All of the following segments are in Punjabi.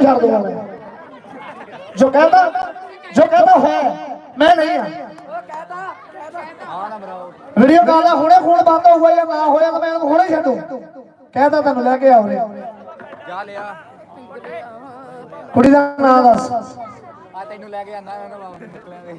ਛੱਡ ਦੂੰਗਾ ਮੈਂ ਜੋ ਕਹਿੰਦਾ ਜੋ ਕਹਿੰਦਾ ਹੈ, ਮੈਂ ਨਹੀਂ ਆ ਵੀਡੀਓ ਕਾਲ ਦਾ ਹੁਣੇ ਖੂਨ ਬੰਦ ਹੋਊਗਾ ਜਾਂ ਨਾ ਹੋਇਆ ਤਾਂ ਮੈਂ ਹੁਣੇ ਛੱਡੂ। ਕਹਿੰਦਾ ਤੈਨੂੰ, ਲੈ ਕੇ ਆਉਰੇ ਜਾ ਲਿਆ ਕੁੜੀ ਦਾ ਨਾਂ ਦੱਸ। ਆ ਤੈਨੂੰ ਲੈ ਕੇ ਆਂਦਾ ਮੈਂ ਨਿਕਲਾਂਗੇ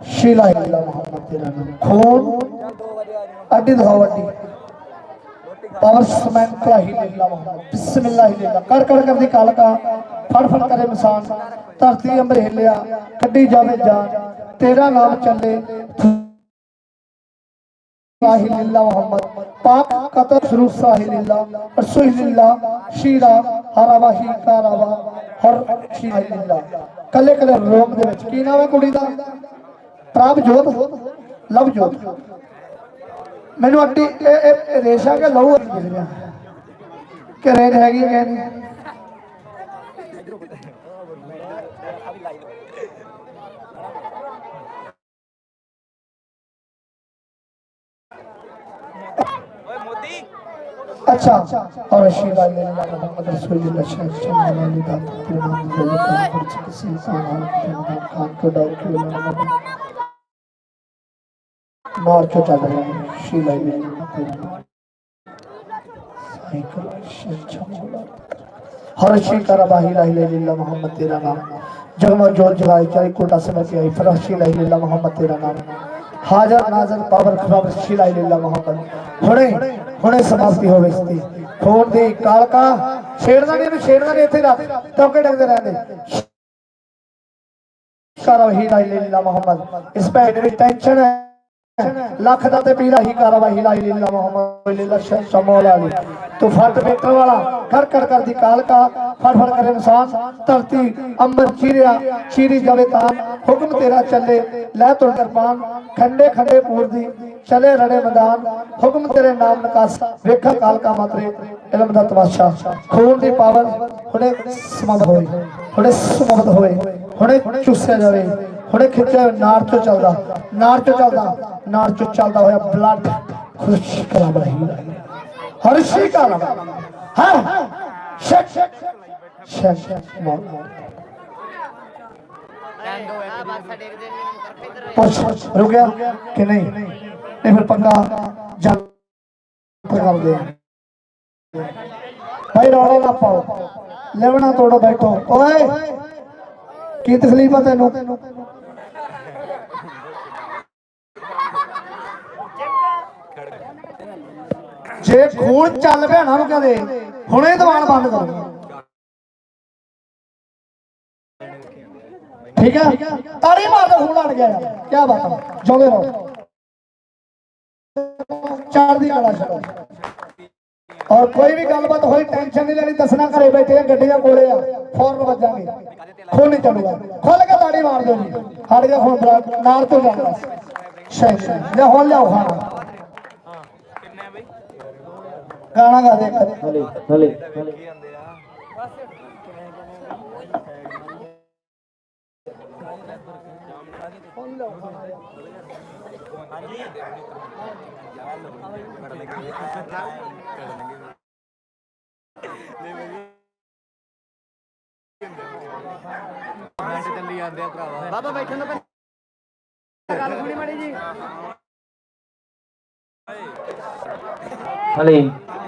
शीला खून अड्डी दिखाओ अड्डी पावर समेन कलाही लीला मोहम्मद बिस्मिल्लाह लीला कर कर कर दी काल का। फड़ फड़ करे मिसान धरती अंबर हिलिया। कड्डी जावे जा। तेरा नाम चले। मोहम्मद। पाक कतर शुरू साहिलिल्ला रसूलिल्ला शीरा हरावाही कारावा हर शीहिल्ला कले कले रोम दे विच। की नाम है कुड़ी दा? ਪ੍ਰਭ ਜੋਤ ਲਵ ਜੋਤ ਮੈਨੂੰ ਅੱਡੀ ਇਹ ਇਹ- ਇਹ ਰੇਸ਼ਾ ਕੇ ਲਹੂ ਦਿਖ ਰਿਹਾ ਕਿ ਰੇਨ ਹੈਗੀ ਹੈ ਕਿ ਨਹੀਂ ਓਏ ਮੋਦੀ अच्छा और शीला ले मोहम्मद रसूलुल्लाह सल्लल्लाहु अलैहि वसल्लम के नाम पर किसी सामान के नाम खान को डाल के मार के चल रहे हैं शीला ले हर शी करा बाही ला इलाहा इल्लल्लाह मोहम्मद तेरा नाम जगमग जोत जगाए चाहे कोटा से मैं आई फरह शी ला इलाहा इल्लल्लाह मोहम्मद तेरा नाम ਹਾਜ਼ਰ ਨਾਜ਼ਰ ਪਾਵਰ ਖਰਾਬ ਸ਼ਿਲਾ ਇਲਾ ਮੁਹੰਮਦ ਹੁਣੇ ਹੁਣੇ ਸਮਾਪਤੀ ਹੋਵੇ ਇਸ ਦੀ ਖੋਣ ਦੀ ਕਾਲਕਾ ਛੇੜਦਾ ਨਹੀਂ ਇਹਨੂੰ ਛੇੜਦਾ ਨਹੀਂ ਇੱਥੇ ਰੱਖ ਟੋਕੇ ਡਗਦੇ ਰਹਿੰਦੇ ਸਾਰਾ ਵਹੀ ਲਾ ਇਲਾ ਮੁਹੰਮਦ ਇਸ ਭੈਣ ਦੀ ਟੈਨਸ਼ਨ ਹੈ ਲੱਖ ਦਾ ਤੇ ਪੀਰਾ ਹੀ ਕਾਰਵਾਈ ਲਾ ਇਲਾ ਮੁਹੰਮਦ ਇਲਾ ਸ਼ਮੋਲਾ ਅਲੀ ਤੂੰ ਫਟ ਬੇਟਰ ਵਾਲਾ ਕਰ ਕਰ ਕਰ ਦੀ ਕਾਲਕਾ ਫੜ ਫੜ ਕਰੇ ਇਨਸਾਨ। ਧਰਤੀ ਅੰਬਰ ਚੀਰਿਆ, ਚੀਰੀ ਜਾਵੇ ਤਾਂ। ਹੁਕਮ ਤੇਰਾ ਚੱਲੇ, ਲੈ ਤੁਰ ਕਿਰਪਾਨ ਖੰਡੇ ਖੰਡੇ ਪੂਰਦੀ ਚਲੇ ਰੜੇ ਮੈਦਾਨ। ਹੁਕਮ ਤੇਰੇ ਨਾਮ ਨਕਾਸ, ਵੇਖਾ ਕਾਲਕਾ ਮਾਤਰੇ। ਇਲਮ ਦਾ ਤਮਾਸ਼ਾ। ਖੂਨ ਦੀ ਪਾਵਰ ਹੁਣੇ ਸਮਾਪਤ ਹੋਏ ਹੁਣੇ ਸਮਾਪਤ ਹੋਏ। ਹੁਣੇ ਚੁੱਸਿਆ ਜਾਵੇ। ਹੁਣੇ ਖਿੱਚਿਆ ਨਾਰ ਚੋਂ ਚੱਲਦਾ ਨਾਰ ਚੋਂ ਚੱਲਦਾ ਨਾਰ ਚੋਂ ਚੱਲਦਾ ਹੋਇਆ ਬਲੱਡ ਖੁਸ਼ ਕਰਾ ਬਹੀ ਹਰਸ਼ੀ ਕਾ ਹਾਂ। ਸ਼ਕ ਸ਼ਕ ਸ਼ਕ ਮੌਤ। ਪੁੱਛ ਰੁਕ ਗਿਆ ਕਿ ਨਹੀਂ? ਨਹੀਂ ਫਿਰ ਪੱਕਾ ਜਲ ਕਰਦੇ ਭਾਈ ਰੌਲਾ ਨਾ ਪਾਓ। ਲੈਵਣਾ ਤੋੜੋ ਬੈਠੋ। ਓਏ, ਕੀ ਤਕਲੀਫ ਆ ਤੈਨੂੰ? ਜੇ ਖੂਨ ਚੱਲ ਪਿਆ ਨੂੰ ਕਹਦੇ ਹੁਣੇ ਦੀਵਾਨ ਬੰਦ ਕਰੋ। ਠੀਕ ਹੈ ਤਾੜੀ ਮਾਰ ਖੂਨ ਅੜ ਗਿਆ ਕੀ ਬਾਤ ਹੈ ਜਿਉਂਦੇ ਰਹੋ। ਚਾਰ ਕਲਾ ਛੱਡੋ। ਔਰ ਕੋਈ ਵੀ ਗੱਲਬਾਤ ਹੋਈ ਟੈਨਸ਼ਨ ਨਹੀਂ ਲੈਣੀ, ਦੱਸਣਾ ਘਰੇ ਬੈਠੇ ਆ ਗੱਡੀਆਂ ਕੋਲੇ ਆ। ਫੌਰਨ ਵੱਜਾਂਗੇ। ਖੂਨ ਨਹੀਂ ਚੱਲੂਗਾ। ਖੁੱਲ ਕੇ ਤਾੜੀ ਮਾਰ ਦਿਓ ਜੀ। ਹਟ ਗਿਆ ਹੁਣ ਨਾਲ ਤੋਂ ਜਾਂਦਾ ਸ਼ਾਇਦ ਲੈ ਹੁਣ ਲਿਆਓ ਖਾਣਾ ਕਿੰਨੇ ਬਈ ਗਾਣਾ ਗਾ ਦੇ। ਹਲੇ ਹਲੇ ਚੱਲੀ ਜਾਂਦੇ ਆ ਭਰਾਵਾ ਬਾਬਾ ਬੈਠਣ ਦਾ ਗੱਲ ਸੁਣੀ ਮੜੀ ਜੀ। ਹਲੇ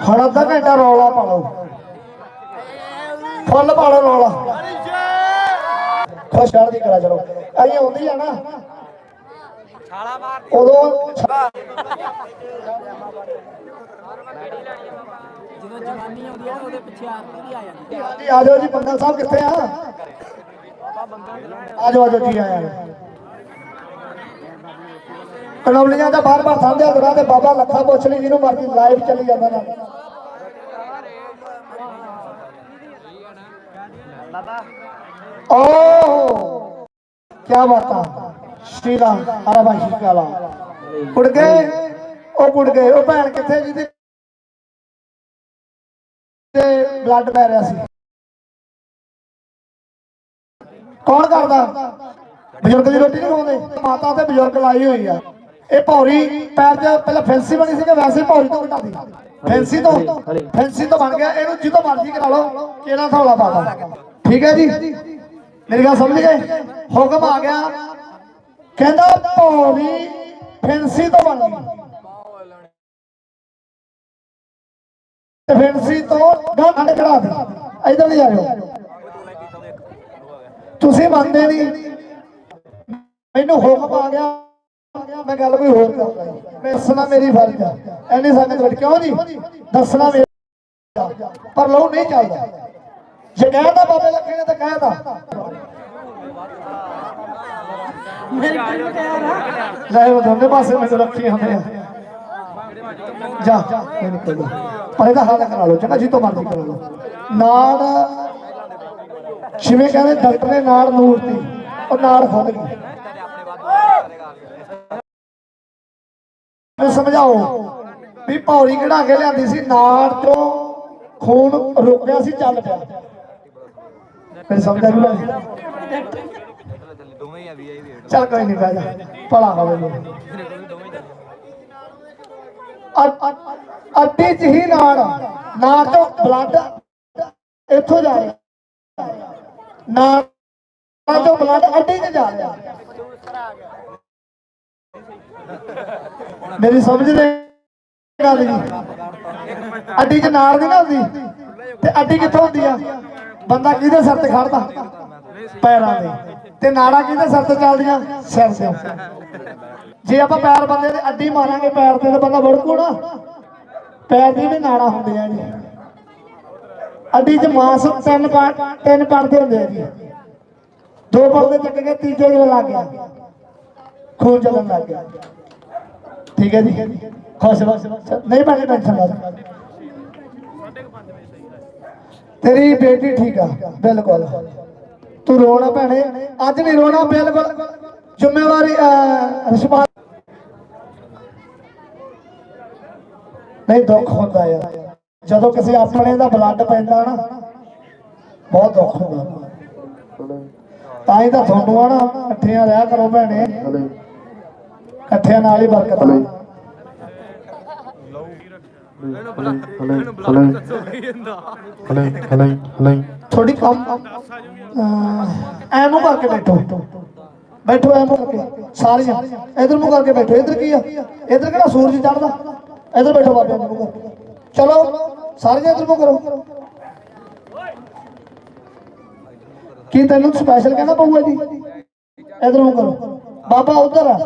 ਹੁਣ ਅੱਧਾ ਘੰਟਾ ਰੌਲਾ ਪਾ ਲਓ। ਫੁੱਲ ਪਾ ਲਓ ਰੌਲਾ। ਖੁਸ਼ ਕਰਦੀ ਕਰਾ ਚਲੋ। ਅਈ ਆਉਂਦੀ ਆ ਨਾ। ਛਾਲਾ ਮਾਰ ਉਦੋਂ ਜਦੋਂ ਜਵਾਨੀ ਆਉਂਦੀ ਹੈ ਉਹਦੇ ਪਿੱਛੇ ਆਰਤੀ ਵੀ ਆ ਜਾਂਦੀ ਹੈ ਜੀ ਆ ਜਾਓ ਜੀ ਬੰਦਾ ਸਾਹਿਬ ਕਿੱਥੇ ਆ? ਆ ਜਾਓ ਆ ਜਾਓ ਜੀ ਆਇਆ ਕਨੌਲੀਆਂ ਦਾ ਬਾਰ ਬਾਰ ਸਾਹਮਣੇ ਹੱਥ ਤੇ ਬਾਬਾ ਲੱਖਾ ਪੁੱਛ ਲਈ ਜਿਹਨੂੰ ਮਰਜ਼ੀ ਲਾਈਵ ਚੱਲੀ ਜਾਂਦਾ ਨਾ। ਓਹ ਕੀ ਬਾਤਾਂ ਸ਼੍ਰੀਲਾ ਆਰਾ ਭਾਈ ਕਾਲਾ ਉੜ ਗਏ? ਉਹ ਉੜ ਗਏ। ਉਹ ਭੈਣ ਕਿੱਥੇ ਜਿਹਦੇ ਤੇ ਬਲੱਡ ਪੈ ਰਿਹਾ ਸੀ। ਕੌਣ ਕਰਦਾ? ਬਜ਼ੁਰਗ ਦੀ ਰੋਟੀ ਨਹੀਂ ਖਾਉਂਦੇ ਮਾਤਾ ਤੇ ਬਜ਼ੁਰਗ ਲਾਈ ਹੋਈ ਆ। ਇਹ ਭੌਰੀ ਪੈਰ 'ਚ ਪਹਿਲਾਂ ਫੈਂਸੀ ਬਣੀ ਸੀ ਕਿ ਵੈਸੇ ਭੌਰੀ ਤੋਂ ਘਟਾਦੀ ਫੈਂਸੀ ਤੋਂ ਫੈਂਸੀ ਤੋਂ ਬਣ ਗਿਆ। ਇਹਨੂੰ ਜਿੱਦੋਂ ਮਰਜ਼ੀ ਕਰਾ ਲਓ, ਕਿਹੜਾ ਥੌਲਾ ਪਾਦਾ ਠੀਕ ਹੈ ਜੀ? ਮੇਰੀ ਗੱਲ ਸਮਝ ਗਏ? ਹੁਕਮ ਆ ਗਿਆ। ਕਹਿੰਦਾ ਭੌਰੀ ਫੈਂਸੀ ਤੋਂ ਬਣ ਗਈ। ਫੈਂਸੀ ਤੋਂ ਗਾਂਢ ਕਢਾ ਦੇ। ਇਧਰ ਨਹੀਂ ਆ ਦੱਸਣਾ ਮੇਰੀ ਫਰਜ਼ ਆ ਐਨੀ ਸੰਗਤ ਵਿੱਚ ਕਿਉਂ ਜੀ ਦੱਸਣਾ ਮੇਰਾ ਪਰ ਲੋ ਨਹੀਂ ਚੱਲਦਾ। ਜੇ ਕਹਿਦਾ ਬਾਬੇ ਲੱਖੇ ਨੇ ਤਾਂ ਕਹਿਦਾ ਲੈ ਉਹ ਦੋਨੇ ਪਾਸੇ ਮੈਨੂੰ ਰੱਖੀ ਹੁੰਦੇ ਆ ਜਾ। ਪਰ ਇਹਦਾ ਹੱਲ ਕਰਾ ਲਓ ਚੰਗਾ ਜੀ ਤੋਂ ਮਰਜ਼ੀ ਕਰਾ ਲਓ। ਨਾੜ ਜਿਵੇਂ ਕਹਿੰਦੇ ਡਾਕਟਰ ਨੇ ਨਾੜ ਨੂਰਤੀ ਉਹ ਨਾੜ ਖੁੱਲ ਗਈ। ਮੈਨੂੰ ਸਮਝਾਓ ਵੀ ਪੌੜੀ ਕਢਾ ਕੇ ਲਿਆਂਦੀ ਸੀ, ਨਾੜ ਤੋਂ ਖੂਨ ਰੁਕਿਆ ਸੀ, ਚੱਲ ਪਿਆ। ਫਿਰ ਸਮਝਾ ਵੀ ਲੱਗ ਦੋਵੇਂ ਹੀ ਆ ਵੀ ਚੱਲ ਕੋਈ ਨਹੀਂ, ਬਹਿ ਭਲਾ ਹੋਵੇ ਜੀ। ਚ ਹੀ ਨਾੜ ਨਾੜ ਤੋਂ ਬਲੱਡ ਇੱਥੋਂ ਜਾ ਰਿਹਾ। ਨਾੜ ਤੋਂ ਬਲੱਡ ਅੱਡੀ ਚ ਜਾ ਰਿਹਾ। ਮੇਰੀ ਸਮਝ ਦੇ ਗੱਲ ਜੀ। ਅੱਡੀ ਚ ਨਾੜ ਨਹੀਂ ਨਾ ਹੁੰਦੀ। ਤੇ ਅੱਡੀ ਕਿੱਥੋਂ ਹੁੰਦੀ ਆ? ਬੰਦਾ ਕਿਹਦੇ ਸਿਰ ਤੇ ਖੜਦਾ? ਪੈਰਾਂ ਦੇ ਤੇ ਨਾੜਾਂ ਕਿਹਦੇ ਸਿਰ ਤੇ ਚੱਲਦੀਆਂ? ਸਿਰ ਤੇ। ਜੇ ਆਪਾਂ ਪੈਰ ਬੰਦੇ ਦੇ ਅੱਡੀ ਮਾਰਾਂਗੇ ਪੈਰ ਤੇ, ਤਾਂ ਬੰਦਾ ਵੜਕੂ ਨਾ। ਪੈਰ ਦੀ ਵੀ ਨਾੜਾਂ ਹੁੰਦੀਆਂ ਜੀ। ਅੱਡੀ 'ਚ ਮਾਸ ਤਿੰਨ ਤਿੰਨ ਪੜਦੇ ਹੁੰਦੇ ਆ ਜੀ। ਦੋ ਪੜਦੇ ਚੱਕ ਕੇ ਤੀਜੇ ਜਿਹਾ ਲੱਗ ਗਿਆ। ਖੂਨ ਚੱਲਣ ਲੱਗ ਗਿਆ। ਠੀਕ ਹੈ ਜੀ? ਖੁਸ਼ ਬਸ ਨਹੀਂ ਬਣੀ ਟੈਨਸ਼ਨ ਲੈ ਤੇਰੀ ਬੇਟੀ ਠੀਕ ਆ, ਬਿਲਕੁਲ। ਤੂੰ ਰੋਣਾ ਭੈਣੇ, ਅੱਜ ਨਹੀਂ ਰੋਣਾ, ਬਿਲਕੁਲ। ਜ਼ਿੰਮੇਵਾਰੀ ਰਿਸਪਾਂਸ ਨਹੀਂ, ਦੁੱਖ ਹੁੰਦਾ ਯਾਰ। ਜਦੋਂ ਕਿਸੇ ਆਪਣੇ ਦਾ ਬਲੱਡ ਪੈਂਦਾ ਨਾ, ਬਹੁਤ ਦੁੱਖ ਹੁੰਦਾ। ਤਾਂ ਹੀ ਤਾਂ ਤੁਹਾਨੂੰ ਆ ਨਾ, ਇਕੱਠਿਆਂ ਰਹਿ ਕਰੋ ਭੈਣੇ। ਇਕੱਠਿਆਂ ਨਾਲ ਹੀ ਬਰਕਤ ਆ। ਥੋੜੀ ਕੰਮ। ਐ ਮੂੰਹ ਕਰਕੇ ਬੈਠੋ। ਬੈਠੋ ਐ ਮੂੰਹ ਕਰਕੇ ਸਾਰੀਆਂ। ਇਧਰ ਮੂੰਹ ਕਰਕੇ ਬੈਠੋ। ਇਧਰ ਕੀ ਆ? ਇਧਰ ਕਿਹੜਾ ਸੂਰਜ ਚੜਦਾ ਇਧਰ ਬੈਠੋ ਬਾਬਿਆਂ ਮੂੰਹ ਕਰਕੇ ਚਲੋ ਸਾਰੀਆਂ ਇਧਰ ਮੂੰਹ ਕਰੋ। ਕੀ ਤੈਨੂੰ ਸਪੈਸ਼ਲ ਕਹਿਣਾ ਪਊਗਾ ਜੀ? ਇਧਰ ਮੂੰਹ ਕਰੋ। ਬਾਬਾ ਉਧਰ ਆ।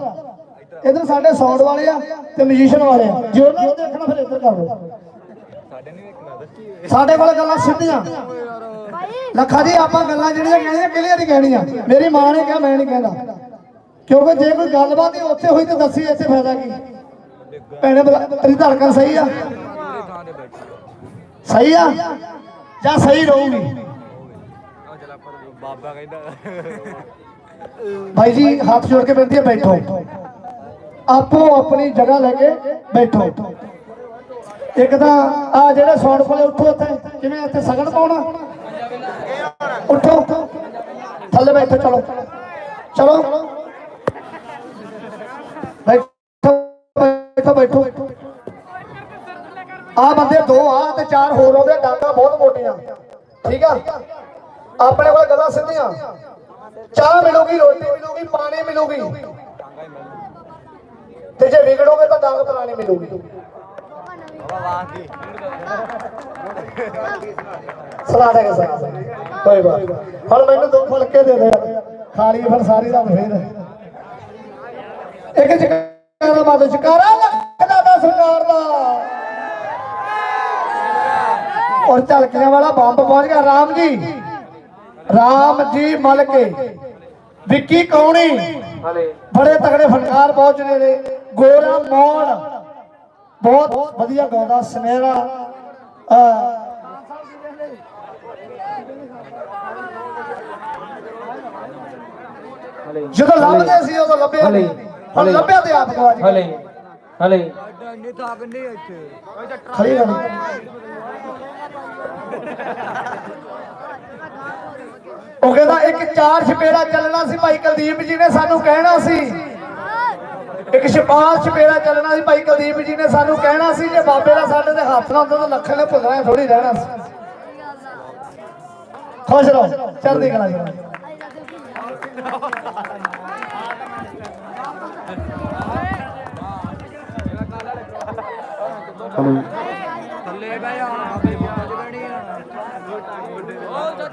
ਇਧਰ ਸਾਡੇ ਸਾਊਂਡ ਵਾਲੇ ਆ ਤੇ ਮਿਊਜ਼ੀਸ਼ੀਅਨ ਵਾਲੇ ਆ। ਜੇ ਉਹਨਾਂ ਨੂੰ ਦੇਖਣਾ ਫਿਰ ਇਧਰ ਕਰ ਲਓ। ਸਾਡੇ ਕੋਲ ਗੱਲਾਂ ਸਿੱਧੀਆਂ। ਲੱਖਾ ਜੀ ਆਪਾਂ ਗੱਲਾਂ ਜਿਹੜੀਆਂ ਕਹਿਣੀਆਂ ਕਲੀਅਰ ਹੀ ਕਹਿਣੀਆਂ? ਮੇਰੀ ਮਾਂ ਨੇ ਕਿਹਾ ਮੈਂ ਨਹੀਂ ਕਹਿੰਦਾ। ਕਿਉਂਕਿ ਜੇ ਕੋਈ ਗੱਲਬਾਤ ਹੀ ਉੱਥੇ ਹੋਈ ਤਾਂ ਦੱਸੀ ਇੱਥੇ ਫਾਇਦਾ ਕੀ? ਭੈਣੇ ਬਲਾ- ਤੇਰੀ ਧੜਕਣ ਸਹੀ ਆ? ਸਹੀ ਆ? ਜਾਂ ਸਹੀ ਰਹੂਗੀ? ਬਾਬਾ ਕਹਿੰਦਾ। ਭਾਈ ਜੀ ਹੱਥ ਜੋੜ ਕੇ ਬੇਨਤੀ ਹੈ ਬੈਠੋ। ਆਪੋ ਆਪਣੀ ਜਗ੍ਹਾ ਲੈ ਕੇ ਬੈਠੋ। ਇੱਕ ਤਾਂ ਆ ਜਿਹੜੇ ਸੌਣ ਕੋਲੇ ਉੱਠੋ ਉੱਥੇ ਕਿਵੇਂ ਇੱਥੇ ਸਗਣ ਪਾਉਣਾ? ਉੱਠੋ। ਥੱਲੇ ਬੈਠੋ, ਚਲੋ। ਚਲੋ। ਬੈਠੋ ਬੈਠੋ ਬੈਠੋ। ਆ ਬੰਦੇ ਦੋ ਆ ਤੇ ਚਾਰ ਹੋਰ ਹੋ ਗਏ ਡਾਂਗਾ ਬਹੁਤ ਮੋਟੀਆਂ। ਠੀਕ ਆ? ਆਪਣੇ ਕੋਲ ਗੱਲਾਂ ਸਿੱਧੀਆਂ। ਚਾਹ ਮਿਲੂਗੀ, ਰੋਟੀ ਮਿਲੂਗੀ, ਪਾਣੀ ਮਿਲੂਗੀ। ਤੇ ਜੇ ਵਿਗੜੋਗੇ ਤਾਂ ਡਾਂਗ ਪੁਰਾਣੀ ਮਿਲੂਗੀ। ਸਲਾਹ ਦੇ ਸਰ ਕੋਈ ਬਾਤ ਹੁਣ ਮੈਨੂੰ ਦੋ ਫੁਲਕੇ ਦੇ ਦੇ। ਖਾਲੀ ਫਿਰ ਸਾਰੀ ਰਾਤ ਫੇਰ। ਇੱਕ ਜਕਾਰਾ ਬਾਦ ਜਕਾਰਾ ਲੱਖਦਾ ਦਾ ਸਰਕਾਰ ਦਾ। ਔਰ ਝਲਕੀਆਂ ਵਾਲਾ ਬੰਬ ਪਹੁੰਚ ਗਿਆ। ਰਾਮ ਜੀ। ਰਾਮ ਜੀ ਮਲ ਕੇ ਵਿੱਕੀ ਕੌਣੀ। ਬੜੇ ਤਗੜੇ ਫਨਕਾਰ ਪਹੁੰਚ ਰਹੇ ਨੇ। ਗੋਰਾ ਮੋਹਨ ਬਹੁਤ ਵਧੀਆ ਗਾਉਂਦਾ ਸੁਨਹਿਰਾ ਜਦੋਂ ਲੱਭਦੇ ਸੀ ਉਦੋਂ ਲੱਭਿਆ ਨਹੀਂ। ਹੁਣ ਲੱਭਿਆ ਤੇ ਆਪ ਗਵਾ ਜੀ ਹਲੇ। ਹਲੇ। ਇੰਨੀ ਤਾਕਤ ਨਹੀਂ ਇੱਥੇ ਖੜੀ ਗੱਲ ਉਹ ਕਹਿੰਦਾ ਇੱਕ ਚਾਰ ਛਪੇੜਾ ਚੱਲਣਾ ਸੀ ਭਾਈ ਕੁਲਦੀਪ ਜੀ ਨੇ ਸਾਨੂੰ ਕਹਿਣਾ ਸੀ। ਇੱਕ ਛਪਾਰ ਛਪੇੜਾ ਚੱਲਣਾ ਸੀ ਭਾਈ ਕੁਲਦੀਪ ਜੀ ਨੇ ਸਾਨੂੰ ਕਹਿਣਾ ਸੀ ਜੇ ਬਾਬੇ ਦਾ ਸਾਡੇ ਦੇ ਹੱਥ ਨਾਲ ਤਾਂ ਲੱਖਾਂ ਨੇ ਭੁੱਲਣਾ ਥੋੜੀ ਰਹਿਣਾ ਸੀ। ਖੁਸ਼ ਰਹੋ, ਚੜ੍ਹਦੀ ਕਲਾ ਜੀ। ਥੱਲੇ ਬਹਿ ਜਾ।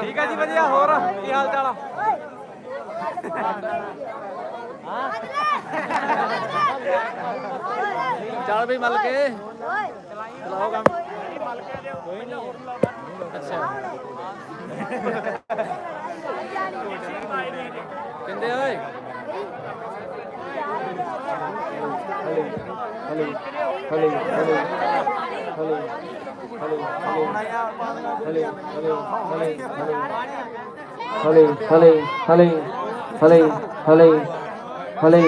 ਠੀਕ ਹੈ ਜੀ ਵਧੀਆ, ਹੋਰ ਕੀ ਹਾਲ ਚਾਲ ਆ? ਚੱਲ ਵੀ ਮਲ ਕੇ। ਚਲਾਓ ਕੰਮ। ਅੱਛਾ। ਕਿੰਦੇ ਓਏ هلو هلو هلو هلو هلو هلو هلو هلو هلو هلو هلو هلو هلو هلو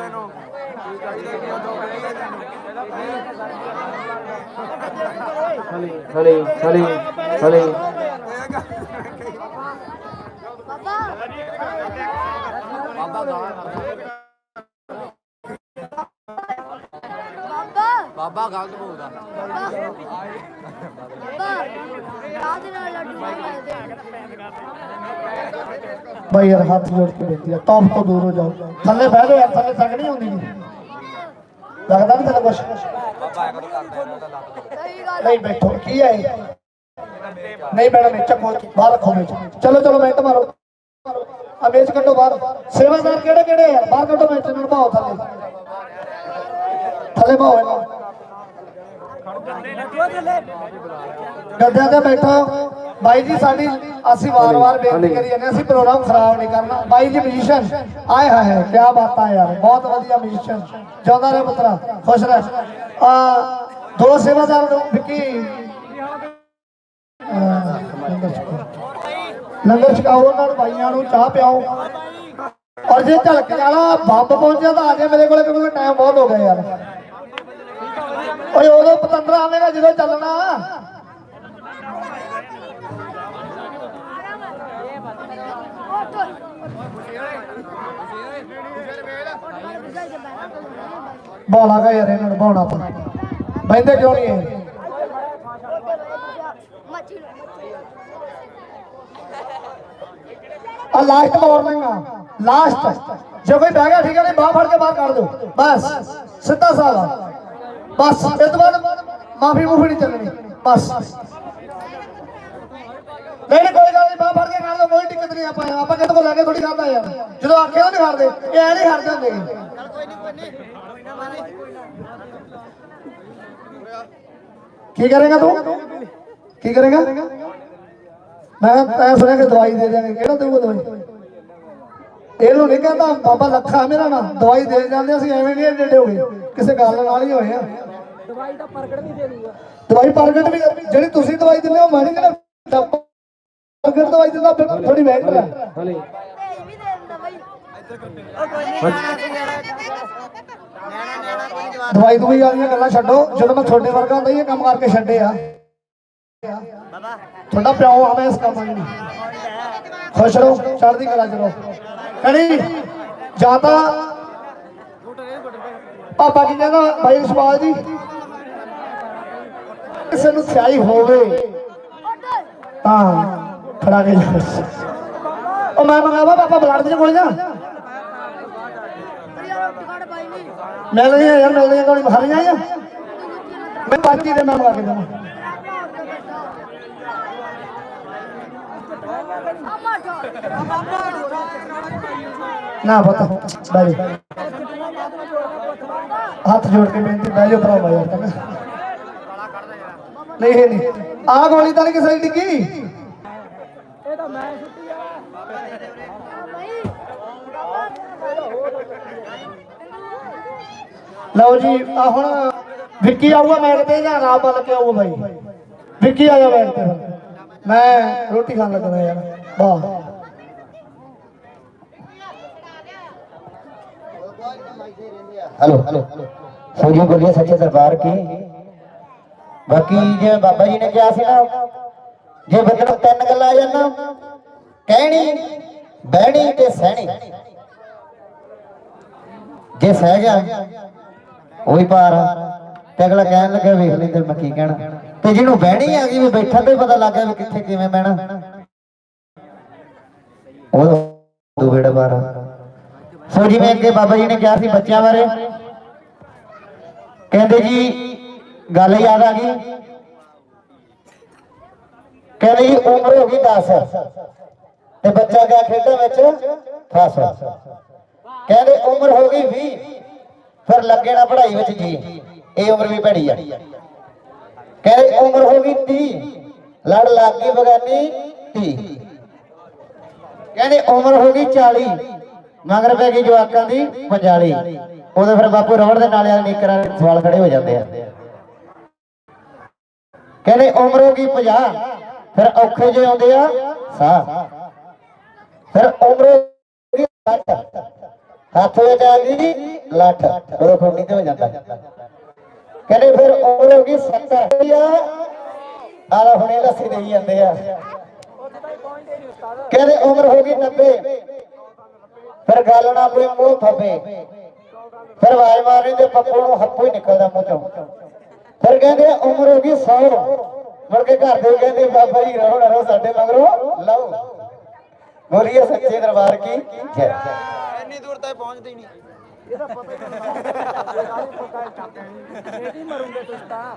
هلو बाबा गलत भाई यार हाथ जोड़ के बैठी है। टॉप तो दूर हो जाओ। थले बह जाओ यार थले तक नहीं आउंदी ਲੱਗਦਾ ਨਹੀਂ ਤੈਨੂੰ ਕੁਛ? ਨਹੀਂ ਬੈਠੋ। ਕੀ ਹੈ? ਨਹੀਂ ਮੈਡਮ ਇਹ ਚੱਕੋ ਬਾਹਰ ਰੱਖੋ ਮੇਚ। ਚਲੋ ਚਲੋ ਮਿੰਟ ਮਾਰੋ। ਆ ਮੇਚ ਕੱਢੋ ਬਾਹਰ। ਸੇਵਾਦਾਰ ਕਿਹੜੇ ਕਿਹੜੇ ਆ? ਬਾਹਰ ਕੱਢੋ ਮੇਚ ਨੂੰ ਭਾਓ ਥੱਲੇ। ਥੱਲੇ ਭਾਓ ਇਹਨਾਂ। ਗੱਦਿਆਂ ਤੇ ਬੈਠੋ। ਬਾਈ ਜੀ ਸਾਡੀ ਅਸੀਂ ਵਾਰ-ਵਾਰ ਬੇਨਤੀ ਕਰੀ ਜਾਂਦੇ ਅਸੀਂ ਪ੍ਰੋਗਰਾਮ ਖਰਾਬ ਨਹੀਂ ਕਰਨਾ। ਬਾਈ ਜੀ ਮਿਊਜ਼ੀਸ਼ੀਅਨ ਆਏ ਹਾਏ ਕੀ ਬਾਤ ਆ ਯਾਰ ਬਹੁਤ ਵਧੀਆ ਮਿਊਜ਼ੀਸ਼ੀਅਨ ਜਿਉਂਦਾ ਰਹੇ ਪੁੱਤਰਾ ਖੁਸ਼ ਰਹਿ। ਆ ਦੋ ਸੇਵਾਦਾਰ ਨੂੰ ਵਿੱਕੀ। ਲੰਗਰ ਛਕਾਓ। ਲੰਗਰ ਛਕਾਓ ਉਹਨਾਂ ਨੂੰ ਬਾਈਆਂ ਨੂੰ ਚਾਹ ਪਿਆਓ। ਔਰ ਜੇ ਝਲਕ ਵਾਲਾ ਬੰਬ ਪਹੁੰਚਿਆ ਤਾਂ ਆ ਜਾ ਮੇਰੇ ਕੋਲੇ ਕਿਉਂਕਿ ਟਾਈਮ ਬਹੁਤ ਹੋ ਗਿਆ ਯਾਰ। ਓਏ ਉਦੋਂ ਪਤੰਦਰਾ ਆਵੇਗਾ ਜਦੋਂ ਚੱਲਣਾ। बॉल आ गया यार इन्होंने बॉल क्यों नहीं है और लास्ट लास्ट जो कोई बह गया ठीक है नहीं बाहर फड़ के बाहर काट दो बस सीधा साधा बस इस माफ़ी मुफी नहीं चलनी बस ਨਹੀਂ ਨਹੀਂ ਕੋਈ ਗੱਲ ਨਹੀਂ ਬਾਹ ਫੜ ਕੇ ਕਰ ਦੋ ਕੋਈ ਦਿੱਕਤ ਨਹੀਂ ਆਪਾਂ ਆਪਾਂ ਕਿਤੇ ਕੋ ਲੈ ਕੇ ਥੋੜੀ ਖਾਂਦਾ ਯਾਰ। ਜਦੋਂ ਆਖੇ ਤਾਂ ਨਹੀਂ ਹਾਰਦੇ ਇਹ ਐ ਨਹੀਂ ਹਾਰਦੇ ਹੁੰਦੇ ਗੇ। ਕੀ ਕਰੇਗਾ ਤੂੰ? ਕੀ ਕਰੇਗਾ? ਮੈਂ ਤੈਂ ਸੁਣਿਆ ਕਿ ਦਵਾਈ ਦੇ ਦੇਣਗੇ ਕਿਹੜਾ ਦੇਊਗਾ ਦਵਾਈ? ਇਹਨੂੰ ਨਹੀਂ ਕਹਿੰਦਾ ਬਾਬਾ ਲੱਖਾ ਮੇਰਾ ਨਾ ਦਵਾਈ ਦੇ ਜਾਂਦੇ ਅਸੀਂ ਐਵੇਂ ਨਹੀਂ ਏਡੇ ਏਡੇ ਹੋ ਗਏ ਕਿਸੇ ਗੱਲ ਨਾਲ ਹੀ ਹੋਏ ਆ। ਦਵਾਈ ਤਾਂ ਪ੍ਰਗਟ ਵੀ ਦੇ ਦੂਗਾ ਦਵਾਈ ਪ੍ਰਗਟ ਵੀ ਜਿਹੜੀ ਤੁਸੀਂ ਦਵਾਈ ਦਿੰਦੇ ਹੋ ਮੈਂ ਨਹੀਂ ਕਹਿੰਦਾ ਪ੍ਰਗਟ ਦਵਾਈ ਦਿੰਦਾ ਫਿਰ ਥੋੜੀ ਬੈਟਰ ਹੈ ਹਲੇ। ਦਵਾਈ ਦਵਾਈ ਵਾਲੀਆਂ ਗੱਲਾਂ ਛੱਡੋ। ਜਦੋਂ ਮੈਂ ਤੁਹਾਡੇ ਵਰਗਾ ਹੁੰਦਾ ਇਹ ਕੰਮ ਕਰਕੇ ਛੱਡੇ ਆ। ਤੁਹਾਡਾ ਪਿਓ ਆ ਮੈਂ ਇਸ ਕੰਮ ਨੂੰ ਖੁਸ਼ ਰਹੋ ਚੜ੍ਹਦੀ ਕਲਾ ਚ ਰਹੋ। ਕਣੀ ਜਾਂ ਤਾਂ ਪਾਪਾ ਕੀ ਕਹਿੰਦਾ ਭਾਈ ਸਵਾਲ ਜੀ ਕਿਸੇ ਨੂੰ ਸਿਆਹੀ ਹੋਵੇ ਤਾਂ ਖੜਾ ਕੇ ਜਾ। ਉਹ ਮੈਂ ਮੰਗਾਵਾ, ਪਾਪਾ ਬਲੱਡ ਦੇ ਕੋਲ ਜਾ। ਮਿਲ ਰਹੀਆਂ ਯਾਰ ਮਿਲ ਰਹੀਆਂ ਕੋਲ ਹਰੀਆਂ ਆ ਮੈਂ ਪਾਰਟੀ ਦੇ ਮੈਂ ਮੰਗਾ ਕੇ ਦੇਵਾਂ। ਨਾ ਪਤਾ ਬਾਈ ਹੱਥ ਜੋੜ ਕੇ ਬੇਨਤੀ ਬਹਿ ਜਾਓ ਭਰਾਵਾ ਯਾਰ ਤੱਕ ਨਹੀਂ ਨਹੀਂ। ਆਹ ਗੋਲੀ ਤਾਂ ਨਹੀਂ ਕਿਸੇ ਦੀ ਡਿੱਗੀ। ਮੈਂ ਛੁੱਟੀ ਆ ਲਓ ਜੀ ਆ ਹੁਣ ਵਿੱਕੀ ਆਊਗਾ ਮੈਟ ਤੇ ਜਾਂ ਰਾਤ ਵੱਲ ਕੇ ਆਊਗਾ ਬਾਈ ਵਿੱਕੀ ਆ ਜਾ ਮੈਟ ਤੇ ਫਿਰ। ਮੈਂ ਰੋਟੀ ਖਾਣ ਲੱਗਦਾ ਯਾਰ ਵਾਹ हेलो हेलो ਸੋਜੀ ਬੋਲੀਏ ਸੱਚੇ ਦਰਬਾਰ ਕੀ ਬਾਕੀ ਜਿਵੇਂ ਬਾਬਾ ਜੀ ਨੇ ਕਿਹਾ ਸੀ ਨਾ ਜੇ ਮਤਲਬ ਤਿੰਨ ਗੱਲਾਂ ਆ ਜਾਣ ਕਹਿਣੀ, ਬਹਿਣੀ ਤੇ ਸਹਿਣੀ। ਜੇ ਸਹਿ ਗਿਆ, ਉਹੀ ਪਾਰ ਤੇ ਅਗਲਾ ਕਹਿਣ ਲੱਗਾ, ਵੇਖ ਲਈ ਤੇ ਮੈਂ ਕੀ ਕਹਿਣਾ। ਤੇ ਜਿਹਨੂੰ ਬਹਿਣੀ ਆ ਗਈ, ਵੀ ਬੈਠਾ ਤੇ ਪਤਾ ਲੱਗ ਗਿਆ ਵੀ ਕਿੱਥੇ ਕਿਵੇਂ ਬਹਿਣਾ। ਉਹ ਦੋ ਬੇੜਾ ਸੋ ਜਿਵੇਂ ਅੱਗੇ ਬਾਬਾ ਜੀ ਨੇ ਕਿਹਾ ਸੀ ਬੱਚਿਆਂ ਬਾਰੇ, ਕਹਿੰਦੇ ਜੀ, ਗੱਲ ਯਾਦ ਆ ਗਈ ਕਹਿੰਦੇ ਜੀ ਉਮਰ ਹੋ ਗਈ 10 ਤੇ ਬੱਚਾ ਗਿਆ ਖੇਡਾਂ ਵਿੱਚ? ਫਸ ਕਹਿੰਦੇ ਉਮਰ ਹੋ ਗਈ 20 ਫਿਰ ਲੱਗੇ ਨਾ ਪੜ੍ਹਾਈ ਵਿੱਚ ਜੀ। ਇਹ ਉਮਰ ਵੀ ਭੈੜੀ ਆ। ਕਹਿੰਦੇ ਉਮਰ ਹੋ ਗਈ 30 ਲੜ ਲੱਗ ਗਈ ਬਗਾਨੀ 30 ਕਹਿੰਦੇ ਉਮਰ ਹੋ ਗਈ 40 ਮਗਰ ਪੈ ਗਈ ਜਵਾਕਾਂ ਦੀ 45 ਉਦੋਂ ਫਿਰ ਬਾਪੂ ਰਵੜ ਦੇ ਨਾਲੇ ਵਾਲੇ ਨੀਕਰਾਂ ਸਵਾਲ ਖੜੇ ਹੋ ਜਾਂਦੇ ਆ। ਕਹਿੰਦੇ ਉਮਰ ਹੋ ਗਈ 50 ਫਿਰ ਔਖੇ ਜੇ ਆਉਂਦੇ ਆ? ਸਾਹ। ਫਿਰ ਉਮਰ ਹੋ ਗਈ 60 ਹੱਥ ਵਿੱਚ ਆ ਗਈ ਲੱਠ। ਉਦੋਂ ਖੋਣੀ ਤੇ ਹੋ ਜਾਂਦਾ। ਕਹਿੰਦੇ ਫਿਰ ਉਮਰ ਹੋ ਗਈ 70 ਆ ਆਲਾ ਹੁਣੇ ਲੱਸੀ ਦੇਈ ਜਾਂਦੇ ਆ। ਕਹਿੰਦੇ ਉਮਰ ਹੋ ਗਈ 90 ਫਿਰ ਗੱਲ ਨਾ ਕੋਈ ਮੂੰਹ ਥੱਬੇ। ਫਿਰ ਆਵਾਜ਼ ਮਾਰਨੀ ਤੇ ਪੱਪੂ ਨੂੰ ਹੱਥੋਂ ਹੀ ਨਿਕਲਦਾ ਮੂੰਹ ਚੋਂ। ਫਿਰ ਕਹਿੰਦੇ ਉਮਰ ਹੋ ਗਈ 100 ਮੁੜ ਕੇ ਘਰ ਦੇ ਕਹਿੰਦੇ ਬਾਬਾ ਜੀ ਰਹੋ ਨਾ ਰਹੋ ਸਾਡੇ ਮਗਰੋਂ। ਲਓ। ਬੋਲੀਏ ਸੱਚੇ ਦਰਬਾਰ ਕੀ? ਜੈ। ਇੰਨੀ ਦੂਰ ਤੱਕ ਪਹੁੰਚਦੇ ਹੀ ਨਹੀਂ ਮਰੂੰਗੇ ਤੁਸੀਂ ਤਾਂ।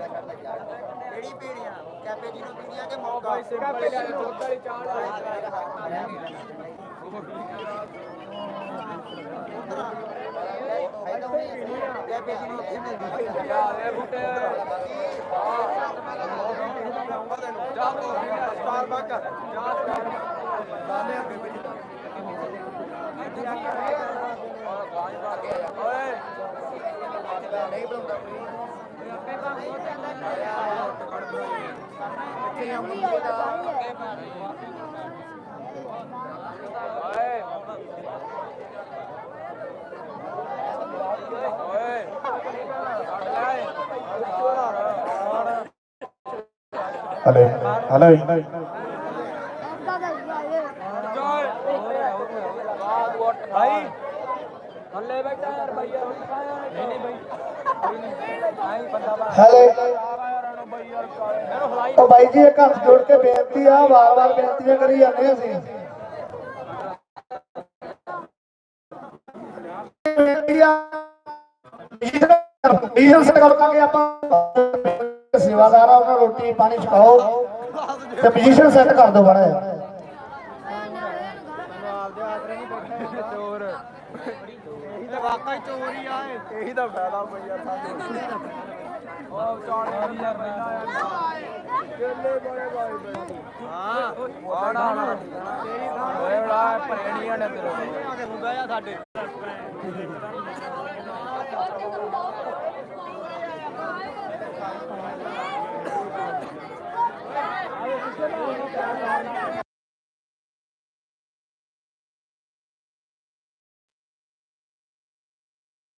ਕਿਹੜੀ ਪੀੜੀਆਂ ਕੈਪੇ ਜੀ ਨੂੰ ਪੀੜੀਆਂ ਕਿ ਮੌਕਾ। ਕੈਪੇ ਜੀ ਨੂੰ ਦੁੱਧ ਵਾਲੀ ਚਾਹ ਕੈਪੇ ਜੀ ਨੂੰ ਉੱਥੇ ਮਿਲਦੀ ਯਾਰ ਬੁੱਟੇ ਜਾ ਤੋ ਸਟਾਰਬਕ ਜਾ ਜਾਨੇ ਅੱਗੇ ਓਏ ਨਹੀਂ ਬਣਾਉਂਦਾ ਹਲੇ ਹਲੇ ਭਾਈ ਥੱਲੇ ਬੈਠਾ ਯਾਰ ਭਾਈ ਨਹੀਂ ਨਹੀਂ ਭਾਈ ਹਲੇ ਉਹ ਬਾਈ ਜੀ ਇੱਕ ਹੱਥ ਜੋੜ ਕੇ ਬੇਨਤੀ ਆ ਵਾਰ-ਵਾਰ ਬੇਨਤੀਆਂ ਕਰੀ ਜਾਂਦੇ ਅਸੀਂ ਬੇਨਤੀ ਆ ਵੀਰ ਸਰਕਾਰ ਕੇ ਆਪਾਂ ਨੂੰ ਰੋਟੀ ਪਾਣੀ ਛਕਾਓ ਤੇ ਪੋਜੀਸ਼ਨ ਸੈੱਟ ਕਰ ਦਿਓ ਬੜਾ ਚੋਰ ਇਹੀ ਤਾਂ ਵਾਕਈ ਚੋਰ ਹੀ ਆ ਇਹ। ਇਹੀ ਤਾਂ ਫਾਇਦਾ ਪਈ ਯਾਰ ਸਾਨੂੰ ਉਹ ਨਹੀਂ ਯਾਰ ਪਹਿਲਾਂ ਯਾਰ ਕੇਲੇ ਬੜੇ ਬਾਈ ਹਾਂ ਆਣਾ ਆਣਾ ਤੇਰੀ ਥਾਂ ਓਏ ਬੜਾ ਭਰੇਣੀਆਂ ਨੇ ਤੇਰੇ ਹੁੰਦਾ ਆ ਸਾਡੇ